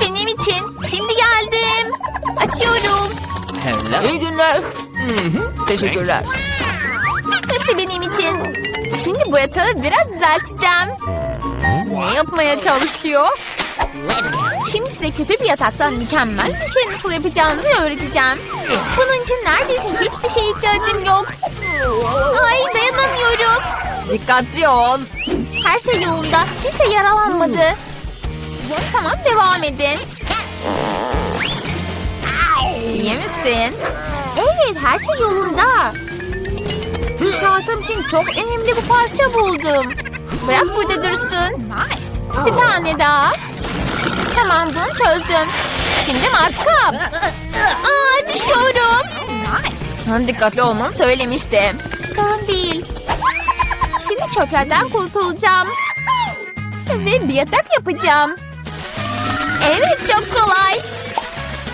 Bu benim için. Şimdi geldim. Açıyorum. İyi günler. Teşekkürler. Hepsi benim için. Şimdi bu yatağı biraz düzelteceğim. Ne yapmaya çalışıyor? Şimdi size kötü bir yataktan mükemmel bir şey nasıl yapacağınızı öğreteceğim. Bunun için neredeyse hiçbir şeye ihtiyacım yok. Ay dayanamıyorum. Dikkatli ol. Her şey yolunda. Kimse yaralanmadı. Tamam devam edin. İyi misin? Evet her şey yolunda. Şarkım için çok önemli bir parça buldum. Bırak burada dursun. Bir tane daha. Tamam bunu çözdüm. Şimdi matkap. Aa düşüyorum. Sana dikkatli olmanı söylemiştim. Sorun değil. Şimdi çöplerden kurtulacağım. Ve bir yatak yapacağım. Evet çok kolay.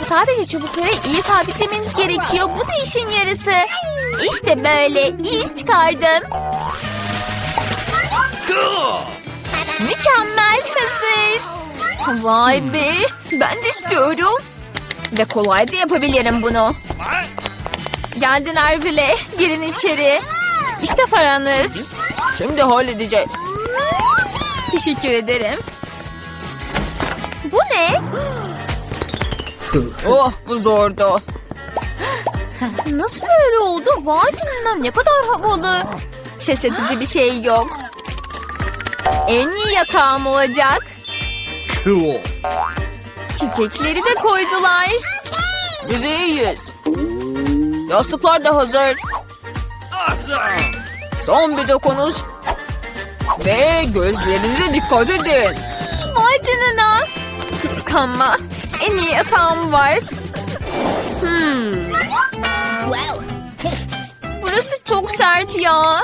Sadece çubukları iyi sabitlemeniz gerekiyor. Bu da işin yarısı. İşte böyle. İyi iş çıkardım. Mükemmel hazır. Vay be. Ben de istiyorum. Ve kolayca yapabilirim bunu. Geldiler bile. Girin içeri. İşte paranız. Şimdi halledeceğiz. Teşekkür ederim. Bu ne? Oh bu zordu. Nasıl böyle oldu? Vay canına ne kadar havalı. Şaşırtıcı bir şey yok. En iyi yatağım olacak. Cool. Çiçekleri de koydular. Biz iyiyiz. Yastıklar da hazır. Awesome. Son bir dokunuş. Ve gözlerinize dikkat edin. Kıskanma. En iyi yatağım var. Hmm. Burası çok sert ya.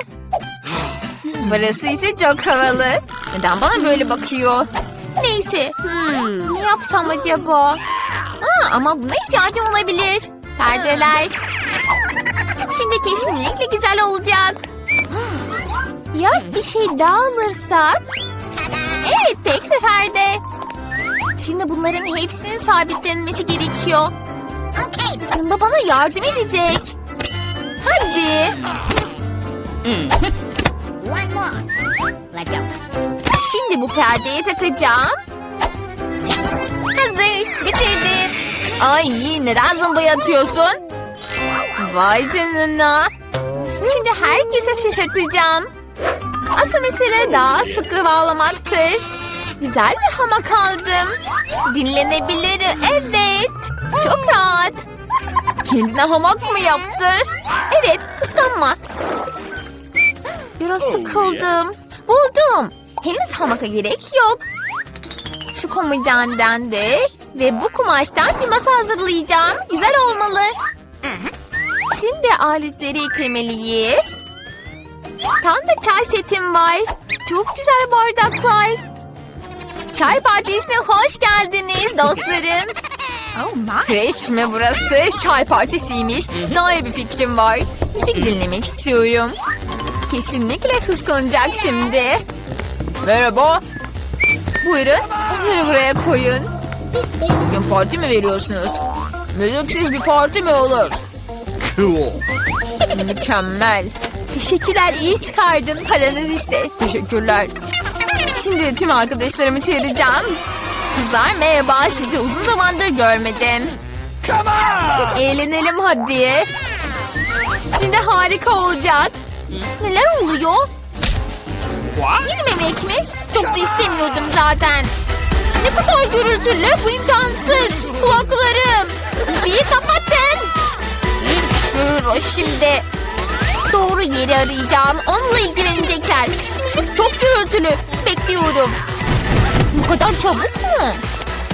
Burası ise çok havalı. Neden bana böyle bakıyor? Neyse. Hmm, ne yapsam acaba? Aa, ama buna ihtiyacım olabilir. Perdeler. Şimdi kesinlikle güzel olacak. Ya bir şey daha alırsak? Evet tek seferde. Şimdi bunların hepsinin sabitlenmesi gerekiyor. Zımba bana yardım edecek. Hadi. Şimdi bu perdeyi takacağım. Hazır. Bitirdim. Ay neden zımbayı atıyorsun? Vay canına. Şimdi herkese şaşırtacağım. Asıl mesele daha sıkı bağlamaktır. Güzel bir hamak aldım. Dinlenebilirim. Evet. Çok rahat. Kendine hamak mı yaptı? Evet kıskanma. Biraz sıkıldım. Buldum. Henüz hamaka gerek yok. Şu komodenden de ve bu kumaştan bir masa hazırlayacağım. Güzel olmalı. Şimdi aletleri eklemeliyiz. Tam da çay setim var. Çok güzel bardaklar. Çay partisine hoş geldiniz dostlarım. Kreş mi burası? Çay partisiymiş. Daha iyi bir fikrim var. Müzik dinlemek istiyorum. Kesinlikle kıskanacak şimdi. Merhaba. Buyurun. Onları buraya koyun. Bugün parti mi veriyorsunuz? Müziksiz bir parti mi olur? Cool. Mükemmel. Teşekkürler iyi iş çıkardın. Paranız işte. Teşekkürler. Şimdi tüm arkadaşlarımı çağıracağım. Kızlar merhaba sizi uzun zamandır görmedim. Come on. Eğlenelim hadi. Şimdi harika olacak. Neler oluyor? Girmemek mi? Çok da istemiyordum zaten. Ne kadar gürültülü bu imkansız. Kulaklarım. Müziği kapatın. Dur şimdi. Doğru yeri arayacağım. Onunla ilgilenecekler. Müzik çok gürültülü. Bekliyorum. Bu kadar çabuk mu?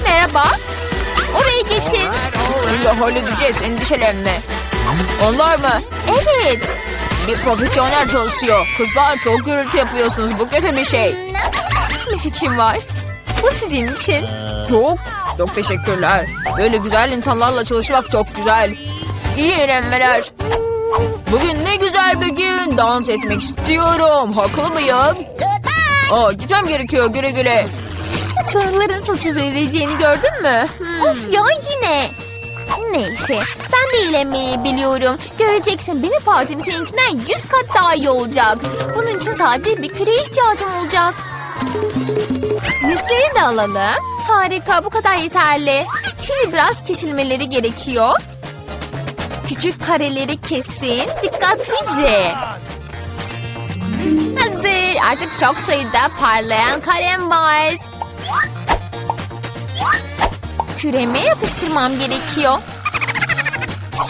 Merhaba. Oraya geçin. Şimdi halledeceğiz endişelenme. Onlar mı? Evet. Bir profesyonel çalışıyor. Kızlar çok gürültü yapıyorsunuz. Bu kötü bir şey. Bir fikrim var. Bu sizin için. Çok, çok teşekkürler. Böyle güzel insanlarla çalışmak çok güzel. İyi eğlenmeler. Bugün ne güzel bir gün. Dans etmek istiyorum. Haklı mıyım? Aa, gitmem gerekiyor güle güle. Soruların nasıl çözüleceğini gördün mü? Of ya yine. Neyse ben de eğlenmeyi biliyorum. Göreceksin benim partim seninkinden yüz kat daha iyi olacak. Bunun için sadece bir küreye ihtiyacım olacak. Diskleri de alalım. Harika bu kadar yeterli. Şimdi biraz kesilmeleri gerekiyor. Küçük kareleri kesin dikkatlice. Hazır. Artık çok sayıda parlayan kalem var. Küreme yapıştırmam gerekiyor.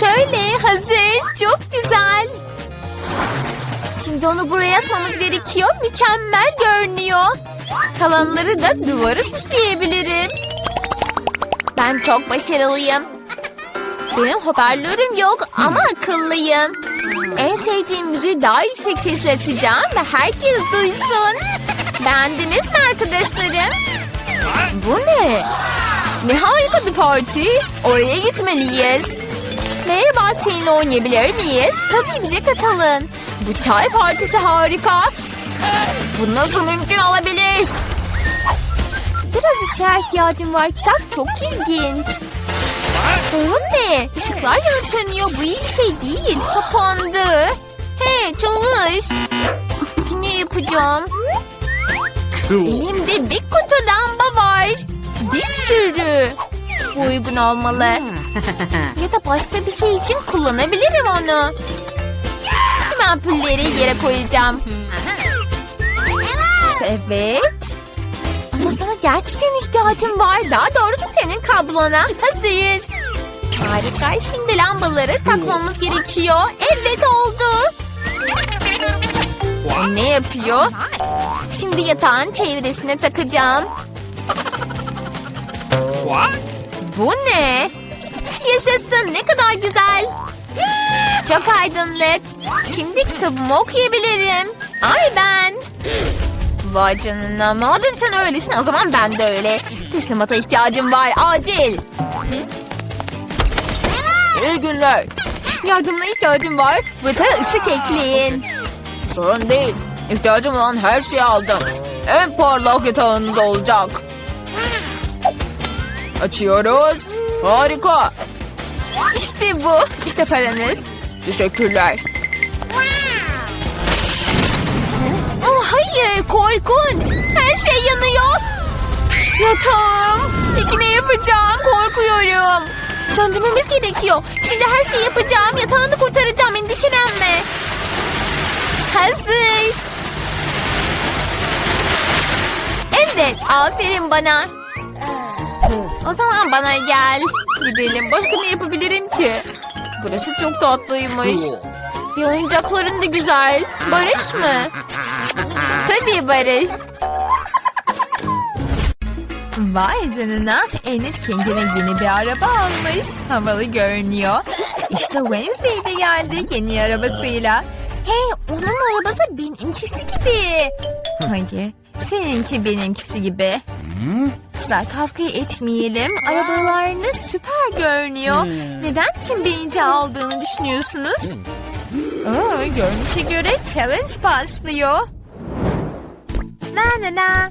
Şöyle hazır. Çok güzel. Şimdi onu buraya asmamız gerekiyor. Mükemmel görünüyor. Kalanları da duvara süsleyebilirim. Ben çok başarılıyım. Benim hoparlörüm yok ama akıllıyım. En sevdiğim müziği daha yüksek sesle açacağım ve herkes duysun. Beğendiniz mi arkadaşlarım? Bu ne? Ne harika bir parti. Oraya gitmeliyiz. Merhaba seninle oynayabilir miyiz? Tabii bize katılın. Bu çay partisi harika. Bu nasıl mümkün olabilir? Biraz ışığa ihtiyacım var. Kitap çok ilginç. Sorun ne? Işıklar yanıp sönüyor. Bu iyi bir şey değil. Kapandı. Hey çalış. Ne yapacağım? Elimde bir kutu lamba var. Bir sürü. Bu uygun olmalı. ya da başka bir şey için kullanabilirim onu. Tüm ampulleri yere koyacağım. Evet. Ama sana gerçekten ihtiyacım var. Daha doğrusu senin kablona. Hazır. Harika. Şimdi lambaları takmamız gerekiyor. Evet oldu. Ne yapıyor? Şimdi yatağın çevresine takacağım. Bu ne? Yaşasın ne kadar güzel. Çok aydınlık. Şimdi kitabımı okuyabilirim. Ay ben. Vay canına madem sen öylesin o zaman ben de öyle. Teslimata ihtiyacım var acil. İyi günler. Yardımına ihtiyacım var. Burada ışık ekleyin. Sorun değil. İhtiyacım olan her şeyi aldım. En parlak yatağınız olacak. Açıyoruz. Harika. İşte bu. İşte paranız. Teşekkürler. Oh, hayır korkunç. Her şey yanıyor. Yatağım. Peki ne yapacağım? Korkuyorum. Söndürmemiz gerekiyor. Şimdi her şeyi yapacağım. Yatağını kurtaracağım. Endişelenme. Hazır. Evet. Aferin bana. O zaman bana gel. Gidelim. Başka ne yapabilirim ki? Burası çok tatlıymış. Bir oyuncakların da güzel. Barış mı? Tabii Barış. Vay canına Enid kendine yeni bir araba almış. Havalı görünüyor. İşte Wednesday de geldi yeni arabasıyla. Hey onun arabası benimkisi gibi. Hayır seninki benimkisi gibi. Güzel kavga etmeyelim. Arabalarınız süper görünüyor. Neden kim birinci aldığını düşünüyorsunuz? Aa, görünüşe göre challenge başlıyor. La la la.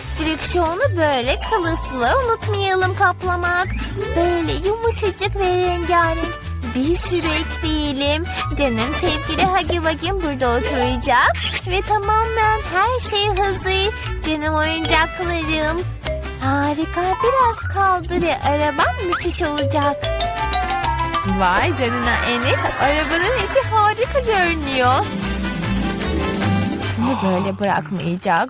Direksiyonu böyle kılıflı unutmayalım kaplamak. Böyle yumuşacık ve rengarenk. Bir sürü ekleyelim. Canım sevgili Hagi Wagim burada oturacak. Ve tamamen her şey hazır. Canım oyuncaklarım. Harika biraz kaldı ve arabam müthiş olacak. Vay canına Enet. Arabanın içi harika görünüyor. Ne böyle bırakmayacak.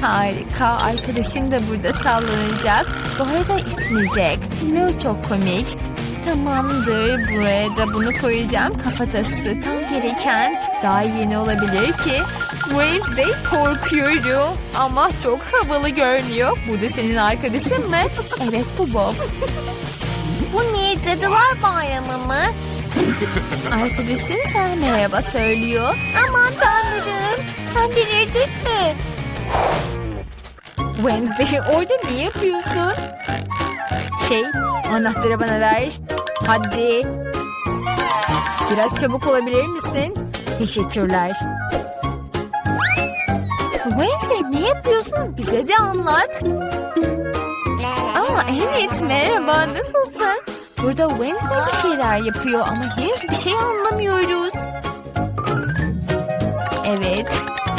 Harika. Arkadaşım da burada sallanacak. Bu arada ismi Jack. Ne çok komik. Tamamdır. Buraya da bunu koyacağım. Kafatası tam gereken. Daha yeni olabilir ki. Wednesday korkuyorum. Ama çok havalı görünüyor. Bu da senin arkadaşın mı? Evet bu Bob. Bu ne cadılar bayramı mı? Arkadaşın sana merhaba söylüyor. Aman tanrım sen delirdin mi? Wednesday orada ne yapıyorsun? Şey anahtarı bana ver. Hadi. Biraz çabuk olabilir misin? Teşekkürler. Wednesday ne yapıyorsun? Bize de anlat. Aa evet merhaba nasılsın? Burada Wednesday bir şeyler yapıyor ama henüz bir şey anlamıyoruz. Evet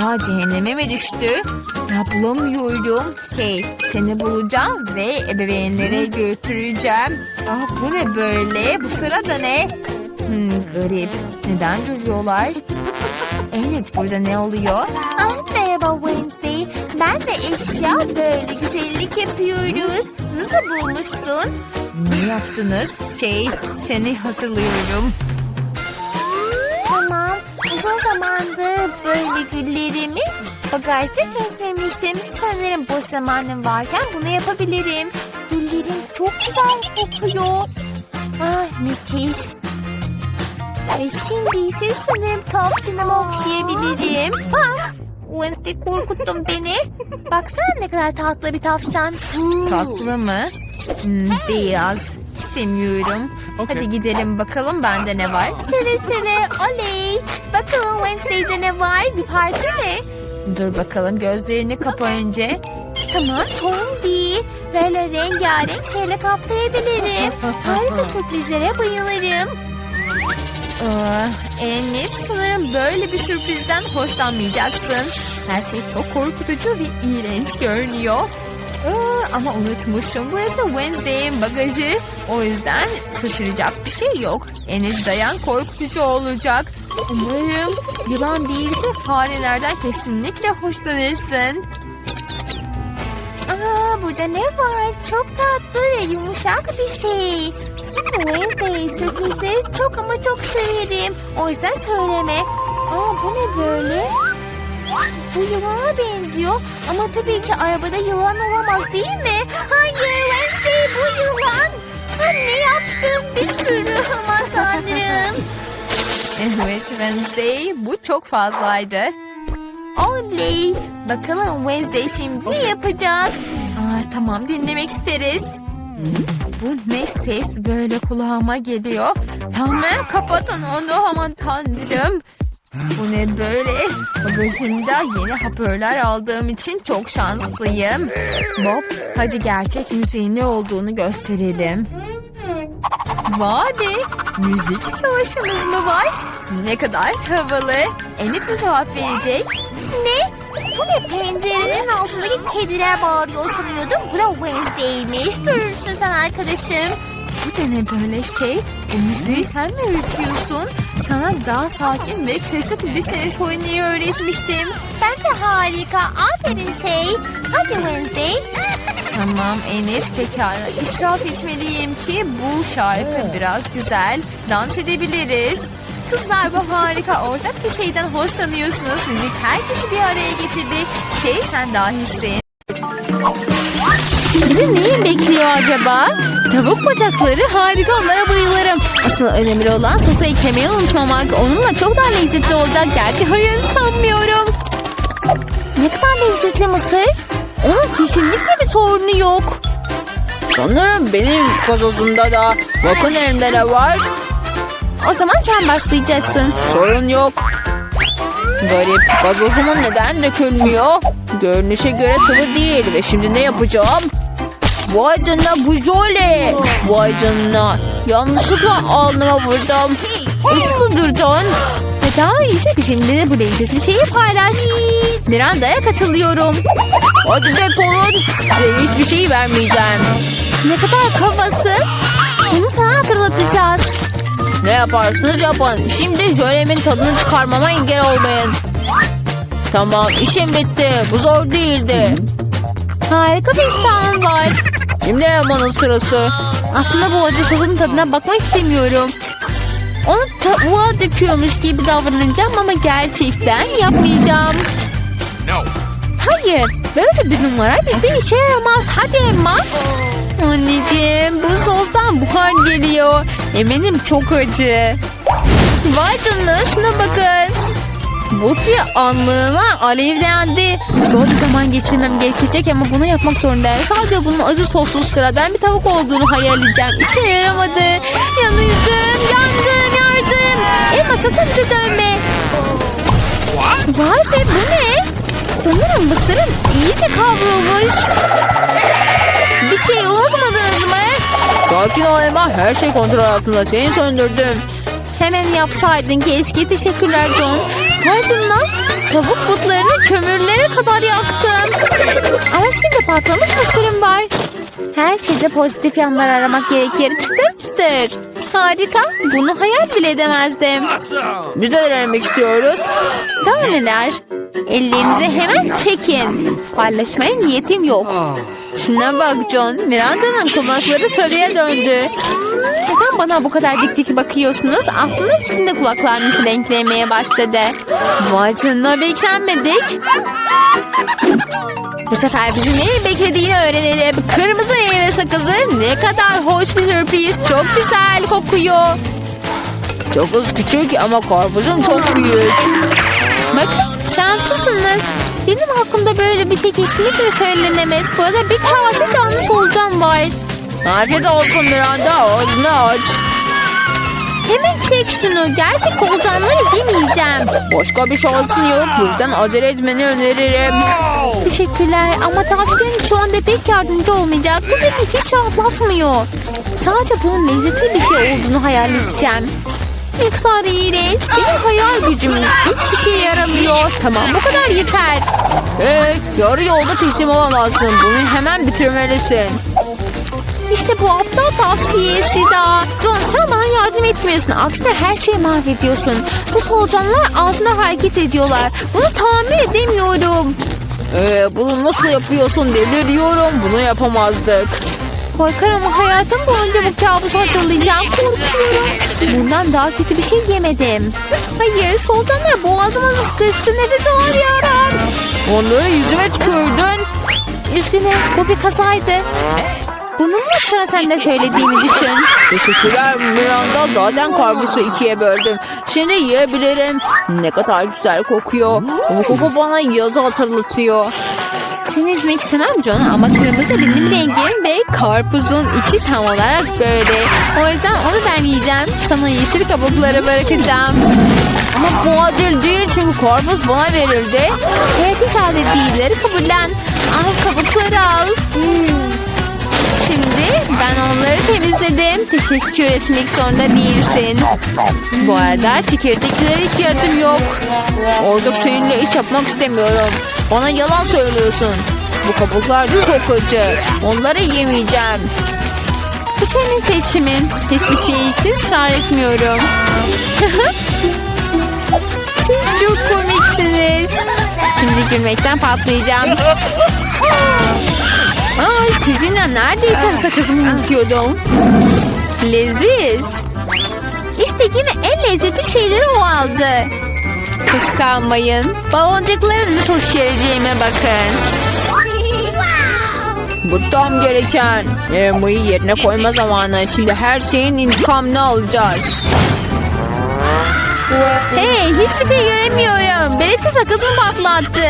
Ya cehenneme mi düştü? Ya bulamıyorum. Şey seni bulacağım ve ebeveynlere götüreceğim. Ah bu ne böyle? Bu sırada ne? Hmm, garip. Neden duruyorlar? Evet burada ne oluyor? Ah, merhaba Wednesday. Ben de eşya böyle güzellik yapıyoruz. Nasıl bulmuşsun? Ne yaptınız? Şey seni hatırlıyorum. Uzun zamandır böyle güllerimi bagajda kesmemiştim. Sanırım boş zamanım varken bunu yapabilirim. Güllerim çok güzel kokuyor. Ah müthiş. Ve şimdi ise sanırım tavşanımı okşayabilirim. Ah, Wednesday korkuttun beni. Baksana ne kadar tatlı bir tavşan. Tatlı mı? Hmm, beyaz. İstemiyorum. Hadi gidelim bakalım bende ne var. Seve seve oley. Bakalım Wednesday'de ne var? Bir parti mi? Dur bakalım gözlerini kapa önce. Tamam sorun değil. Böyle rengarenk şeyle kaplayabilirim. Harika sürprizlere bayılırım. Aa, Enlit sanırım böyle bir sürprizden hoşlanmayacaksın. Her şey çok korkutucu ve iğrenç görünüyor. Aa, ama unutmuşum burası Wednesday'in bagajı. O yüzden şaşıracak bir şey yok. Enes dayan korkutucu olacak. Umarım yılan değilse farelerden kesinlikle hoşlanırsın. Aa, burada ne var? Çok tatlı ve yumuşak bir şey. Wednesday sürprizleri çok ama çok severim. O yüzden söyleme. Benziyor. Ama tabii ki arabada yılan olamaz değil mi? Hayır Wednesday bu yılan. Sen ne yaptın? Bir sürü aman tanrım. Evet Wednesday bu çok fazlaydı. Oley. Bakalım Wednesday şimdi ne yapacak? Aa, tamam dinlemek isteriz. Bu ne ses böyle kulağıma geliyor. Tamamen kapatın onu aman tanrım. Bu ne böyle? Bagajımda yeni hoparlör aldığım için çok şanslıyım. Bob hadi gerçek müziğin ne olduğunu gösterelim. Vay be! Müzik savaşımız mı var? Ne kadar havalı. Enid mi cevap verecek? Ne? Bu ne pencerenin altındaki kediler bağırıyor sanıyordum. Bu da Wednesday'miş. Görürsün sen arkadaşım. Bu da ne böyle şey? Bu müziği sen mi öğretiyorsun? Sana daha sakin ve klasik bir senfoniyi öğretmiştim. Bence harika. Aferin şey. Hadi Wednesday. Tamam Enet pekala. İsraf etmeliyim ki bu şarkı biraz güzel. Dans edebiliriz. Kızlar bu harika. Ortak bir şeyden hoşlanıyorsunuz. Müzik herkesi bir araya getirdi. Şey sen dahisin. Bizi neyi bekliyor acaba? Tavuk bacakları harika onlara bayılırım. Asıl önemli olan sosu eklemeyi unutmamak. Onunla çok daha lezzetli olacak. Gerçi hayır sanmıyorum. Ne kadar lezzetli mısır? Onun kesinlikle bir sorunu yok. Sanırım benim gazozumda da. Bakın elimde ne var. O zaman sen başlayacaksın. Sorun yok. Garip. Gazozumun neden dökülmüyor? Görünüşe göre sıvı değil ve şimdi ne yapacağım? Vay canına bu jöle. Vay canına. Yanlışlıkla alnıma vurdum. Uslu dur John. Ve daha iyisi bizimle de bu lezzetli şeyi paylaş. Miranda'ya katılıyorum. Hadi defolun. Size hiçbir şey vermeyeceğim. Ne kadar kafası. Bunu sana hatırlatacağız. Ne yaparsınız yapın. Şimdi jölemin tadını çıkarmama engel olmayın. Tamam işim bitti. Bu zor değildi. Harika bir iştahın var. Şimdi Lemon'un sırası. Aslında bu acı sosun tadına bakmak istemiyorum. Onu tavuğa döküyormuş gibi davranacağım ama gerçekten yapmayacağım. No. Hayır, böyle bir numara bizde işe yaramaz. Hadi Emma. Anneciğim bu sostan buhar geliyor. Eminim çok acı. Vay canına şuna bakın. Buki anlığına alevlendi. Zor bir zaman geçirmem gerekecek ama bunu yapmak zorundayım. Sadece bunun acı soslu sıradan bir tavuk olduğunu hayal edeceğim. İşe yaramadı. Yanıldım, yandım, yardım. Emma sakın şu dönme. Vay be bu ne? Sanırım mısırın iyice kavrulmuş. Bir şey unutmadınız mı? Sakin ol Emma. Her şey kontrol altında. Seni söndürdüm. Hemen yapsaydın keşke. Teşekkürler John. Canına. Tavuk butlarını kömürlere kadar yaktım. Ama şimdi patlamış mısırım var. Her şeyde pozitif yanlar aramak gerekir. Çıtır çıtır. Harika. Bunu hayal bile edemezdim. Biz de denemek istiyoruz. Daha neler? Ellerinizi hemen çekin. Paylaşmaya niyetim yok. Şuna bak John. Miranda'nın kulakları sarıya döndü. Neden bana bu kadar dik dik bakıyorsunuz? Aslında sizin de kulaklarınız renklemeye başladı. Vay canına beklenmedik. Bu sefer bizi neyi beklediğini öğrenelim. Kırmızı meyve sakızı ne kadar hoş bir sürpriz. Çok güzel kokuyor. Az küçük ama karpuzum çok büyük. Bakın şanslısınız. Benim hakkımda böyle bir şey kesinlikle söylenemez. Burada bir kase canlı solucan var. Afiyet olsun Miranda. Ağzını aç. Hemen çek şunu. Gerçek solucanları yemeyeceğim. Başka bir şansın yok. Bu yüzden acele etmeni öneririm. Teşekkürler ama tavsiyen şu anda pek yardımcı olmayacak. Bu beni hiç rahatlatmıyor. Sadece bunun lezzetli bir şey olduğunu hayal edeceğim. Ne kadar iğrenç. Benim hayal gücüm hiç işe yaramıyor. Tamam bu kadar yeter. Hey, yarı yolda teslim olamazsın. Bunu hemen bitirmelisin. İşte bu aptal tavsiyesi daha. John sen bana yardım etmiyorsun. Aksine her şeyi mahvediyorsun. Bu solucanlar ağzına hareket ediyorlar. Bunu tahammül edemiyorum. Ee, bunu nasıl yapıyorsun deliriyorum. Bunu yapamazdık. Korkarım hayatım boyunca bu kabusu hatırlayacağım. Korkuyorum. Bundan daha kötü bir şey yemedim. Hayır solucanlar boğazıma sıkıştı. Nefes alamıyorum. Onları yüzüme tükürdün. Üzgünüm bu bir kazaydı. Bunu mu sana sen de söylediğimi düşün. Teşekkürler Miranda. Zaten karpuzu ikiye böldüm. Şimdi yiyebilirim. Ne kadar güzel kokuyor. Bu koku bana yazı hatırlatıyor. Seni üzmek istemem John ama kırmızı benim rengim ve karpuzun içi tam olarak böyle. O yüzden onu deneyeceğim. Sana yeşil kabukları bırakacağım. Ama bu adil değil çünkü karpuz bana verildi. Evet hiç adil değilleri kabullen. Al kabukları al. Şimdi ben onları temizledim. Teşekkür etmek zorunda değilsin. Bu arada çekirdeklere ihtiyacım yok. Artık seninle iş yapmak istemiyorum. Bana yalan söylüyorsun. Bu kabuklar çok acı. Onları yemeyeceğim. Bu senin seçimin. Hiçbir şey için ısrar etmiyorum. Siz çok komiksiniz. Şimdi gülmekten patlayacağım. Ay sizinle neredeyse sakızımı unutuyordum. Leziz. İşte yine en lezzetli şeyleri o aldı. Kıskanmayın. Baloncukları nasıl şişireceğime bakın. Bu tam gereken. Emma'yı yerine koyma zamanı. Şimdi her şeyin intikamını alacağız. Hey hiçbir şey göremiyorum. Birisi sakızımı patlattı.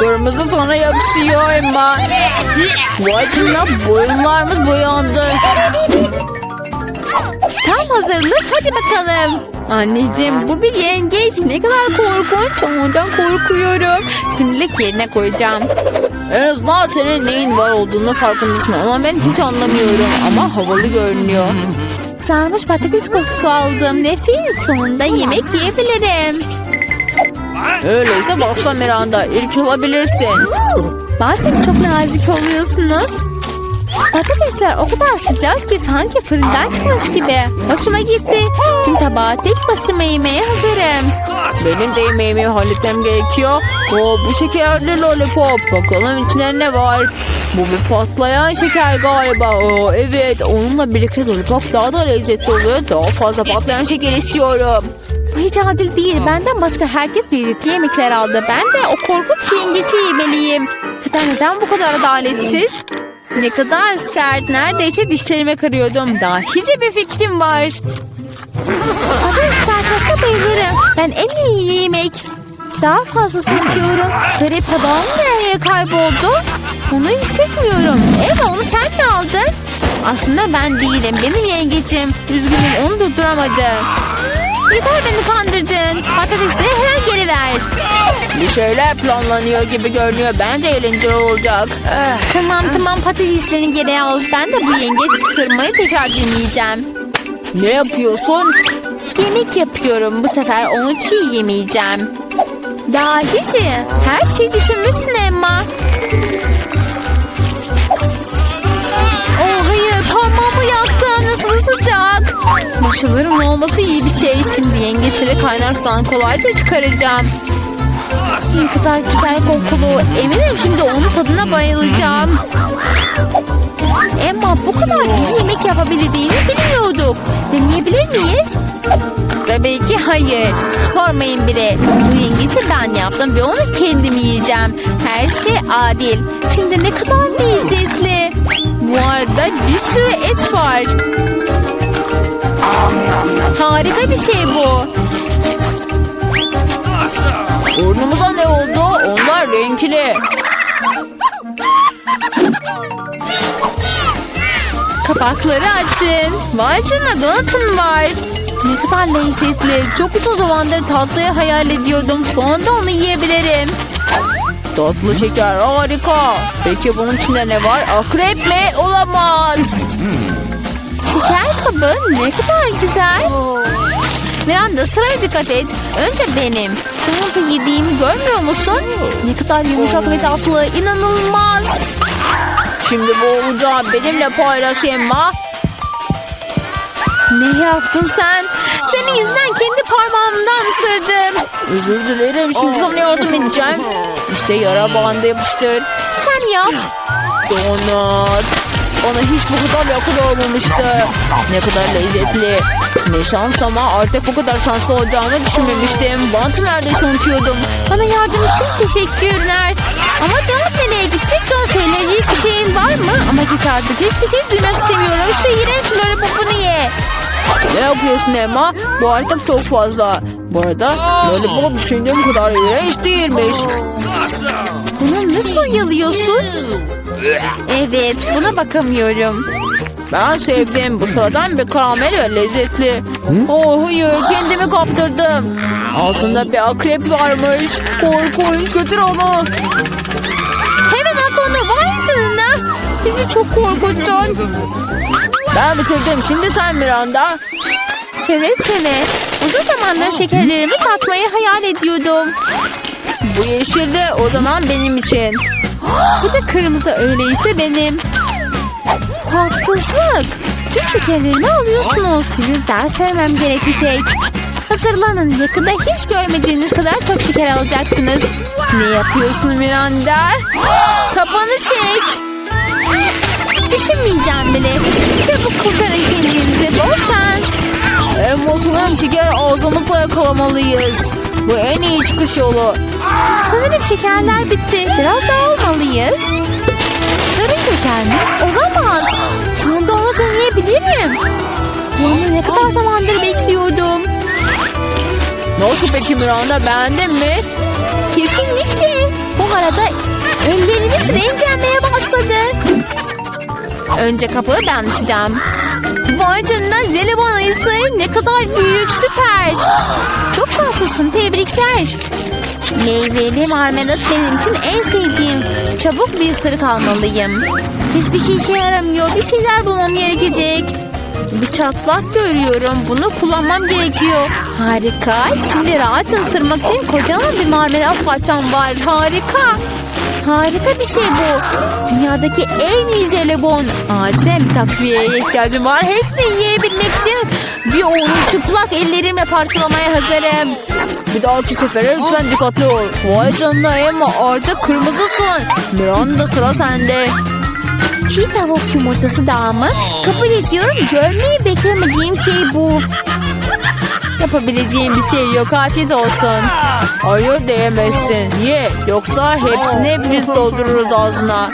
Kırmızı sana yakışıyor Emma. Vay canına boyunlarımız boyandı. Tam hazırlık hadi bakalım. Anneciğim bu bir yengeç. Ne kadar korkunç. Ondan korkuyorum. Şimdilik yerine koyacağım. En azından senin neyin var olduğunu farkındasın ama ben hiç anlamıyorum. Ama havalı görünüyor. Sarmış patates kokusu aldım. Nefis. Sonunda yemek yiyebilirim. Öyleyse başla Miranda. İlk olabilirsin. Bazen çok nazik oluyorsunuz. Patatesler o kadar sıcak ki sanki fırından çıkmış gibi. Hoşuma gitti. Tüm tabağı tek başıma yemeye hazırım. Benim de yemeğimi halletmem gerekiyor. Oo, bu şekerli lollipop. Bakalım içinde ne var? Bu bir patlayan şeker galiba. Oo, evet onunla birlikte lollipop daha da lezzetli oluyor. Daha fazla patlayan şeker istiyorum. Hiç adil değil. Benden başka herkes lezzetli yemekler aldı. Ben de o korkunç yengeci yemeliyim. Kıta neden bu kadar adaletsiz? Ne kadar sert. Neredeyse dişlerime kırıyordum. Dahice bir fikrim var. Adı sarkasına bayılırım. Ben en iyi yemek. Daha fazlasını istiyorum. Garip tabağım nereye kayboldu? Onu hissetmiyorum. Evet onu sen mi aldın? Aslında ben değilim. Benim yengecim. Üzgünüm onu durduramadı. Yeter beni kandırdın. Patatesleri hemen geri ver. Bir şeyler planlanıyor gibi görünüyor. Bence eğlenceli olacak. Tamam tamam patateslerini geri al. Ben de bu yengeç ısırmayı tekrar deneyeceğim. Ne yapıyorsun? Yemek yapıyorum. Bu sefer onu çiğ yemeyeceğim. Dahici. Her şeyi düşünmüşsün Emma. Oh hayır parmağımı yaktım. Nasıl sıcak. Başarılarım olması iyi bir şey. Şimdi yengeçleri kaynar sudan kolayca çıkaracağım. Ne kadar güzel kokulu. Eminim şimdi onun tadına bayılacağım. Emma bu kadar iyi yemek yapabildiğini bilmiyorduk. Deneyebilir miyiz? Tabii ki hayır. Sormayın bile. Bu yengeci ben yaptım ve onu kendim yiyeceğim. Her şey adil. Şimdi ne kadar lezzetli. Bu arada bir sürü et var. Harika bir şey bu. Burnumuza ne oldu? Onlar renkli. Kapakları açın. Vay canına donatın var. Ne kadar lezzetli. Çok uzun zamandır tatlıyı hayal ediyordum. Sonunda onu yiyebilirim. Tatlı şeker harika. Peki bunun içinde ne var? Akrep mi? Olamaz. Şeker kabı ne kadar güzel. Miranda sıraya dikkat et. Önce benim. Sonunda yediğimi görmüyor musun? Ne kadar yumuşak ve tatlı. İnanılmaz. Şimdi bu olacağı benimle paylaş Emma. Ne yaptın sen? Senin yüzünden kendi parmağımdan ısırdım. Özür dilerim. Şimdi sana yardım edeceğim. İşte yara bandı yapıştır. Sen yap. Donut. Bana hiç bu kadar yakın olmamıştı. Ne kadar lezzetli. Ne şans ama artık bu kadar şanslı olacağımı düşünmemiştim. Bantı neredeyse unutuyordum. Bana yardım için teşekkürler. Ama John nereye gitti? John söyleyecek bir şeyin var mı? Ama git artık hiçbir şey duymak istemiyorum. Şu iğrenç lollipopunu ye. Ne yapıyorsun Emma? Bu artık çok fazla. Bu arada lollipop düşündüğüm kadar iğrenç değilmiş. Bunu nasıl yalıyorsun? Evet buna bakamıyorum. Ben sevdim. Bu sıradan bir karamel ve lezzetli. Oh hayır kendimi kaptırdım. Aslında bir akrep varmış. Korkunç götür onu. Hemen at onu vay canına. Bizi çok korkuttun. Ben bitirdim. Şimdi sen Miranda. Seve seve. Uzun zamandır şekerlerimi tatmayı hayal ediyordum. Bu yeşil de o zaman benim için. Bu da kırmızı öyleyse benim. Haksızlık. Tüm şekerlerimi alıyorsunuz. Sizi ders vermem gerekecek. Hazırlanın. Yakında hiç görmediğiniz kadar çok şeker alacaksınız. Ne yapıyorsun Miranda? Tabanı çek. Düşünmeyeceğim bile. Çabuk kurtarın kendinizi. Bol şans. Sanırım şeker ağzımızla yakalamalıyız. Bu en iyi çıkış yolu. Sanırım şekerler bitti. Biraz daha almalıyız. Sarı şeker mi? Olamaz. Sonunda onu deneyebilirim. Bunu ne kadar zamandır bekliyordum. Nasıl peki Miranda beğendin mi? Kesinlikle. Bu arada ellerimiz renklenmeye başladı. Önce kapağı ben açacağım. Vay canına jelibon ayısı ne kadar büyük süper. Çok şanslısın tebrikler. Meyveli marmelat benim için en sevdiğim. Çabuk bir ısırık almalıyım. Hiçbir şey işe yaramıyor. Bir şeyler bulmam gerekecek. Bir çatlak görüyorum. Bunu kullanmam gerekiyor. Harika. Şimdi rahat ısırmak için kocaman bir marmelat parçam var. Harika. Harika bir şey bu. Dünyadaki en iyi jelibon. Acilen bir takviyeye ihtiyacım var. Hepsini yiyebilmek için bir onu çıplak ellerimle parçalamaya hazırım. Bir dahaki sefere lütfen dikkatli ol. Vay canına Emma artık kırmızısın. Miranda sıra sende. Çiğ tavuk yumurtası daha mı? Kabul ediyorum. Görmeyi beklemediğim şey bu. Yapabileceğim bir şey yok. Afiyet olsun. Hayır diyemezsin. Ye yoksa hepsini biz doldururuz ağzına.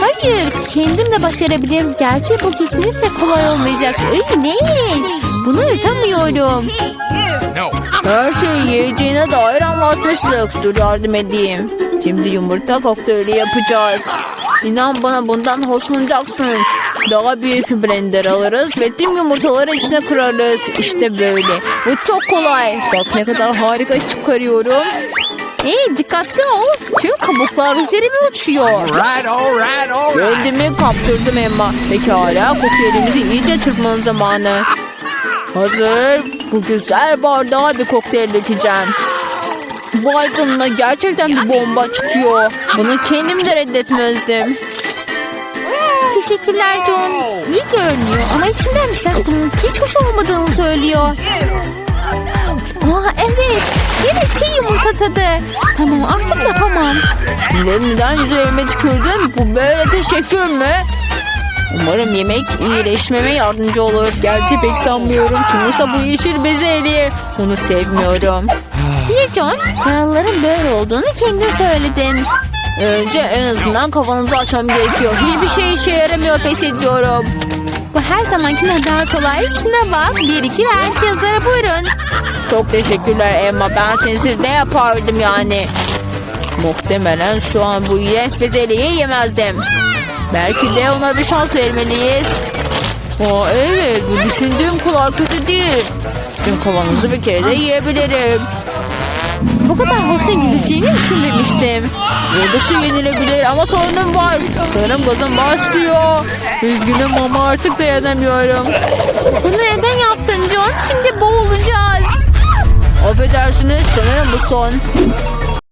Hayır, kendim de başarabilirim. Gerçi bu kesinlikle kolay olmayacak. Ay ne iğrenç. Bunu yutamıyorum. Her şeyi yiyeceğine dair anlatmıştık. Dur yardım edeyim. Şimdi yumurta kokteyli yapacağız. İnan bana bundan hoşlanacaksın. Daha büyük bir blender alırız ve tüm yumurtaları içine kırarız. İşte böyle. Bu çok kolay. Bak ne kadar harika çıkarıyorum. Hey dikkatli ol. Tüm kabuklar üzerime uçuyor. Alright, alright, alright. Kendimi kaptırdım Emma. Pekala kokteylimizi iyice çırpmanın zamanı. Hazır. Bu güzel bardağa bir kokteyl dökeceğim. Vay canına gerçekten bir bomba çıkıyor. Bunu kendim de reddetmezdim. Teşekkürler John. İyi görünüyor ama içimden bir ses bunun hiç hoş olmadığını söylüyor. Aa evet. Yine çiğ yumurta tadı. Tamam artık yapamam. Bunları neden üzerime tükürdün? Bu böyle teşekkür mü? Umarım yemek iyileşmeme yardımcı olur. Gerçi pek sanmıyorum. Sonuçta bu yeşil bezelye. Onu sevmiyorum. Niye John? Paraların böyle olduğunu kendin söyledin. Önce en azından kafanızı açmam gerekiyor. Hiçbir şey işe yaramıyor pes ediyorum. Bu her zamankinden daha kolay. Şuna bak. Bir iki ve her şey yazara buyurun. Çok teşekkürler Emma. Ben sensiz ne yapardım yani? Muhtemelen şu an bu iğrenç bezelyeyi yemezdim. Belki de ona bir şans vermeliyiz. Aa, evet bu düşündüğüm kadar kötü değil. Tüm kavanozu bir kere de yiyebilirim. Bu kadar hoşuna gideceğini düşünmemiştim. Oldukça yenilebilir ama sorunum var. Sanırım gazım başlıyor. Üzgünüm ama artık dayanamıyorum. Bunu neden yaptın John? Şimdi boğulacağız. Affedersiniz sanırım bu son.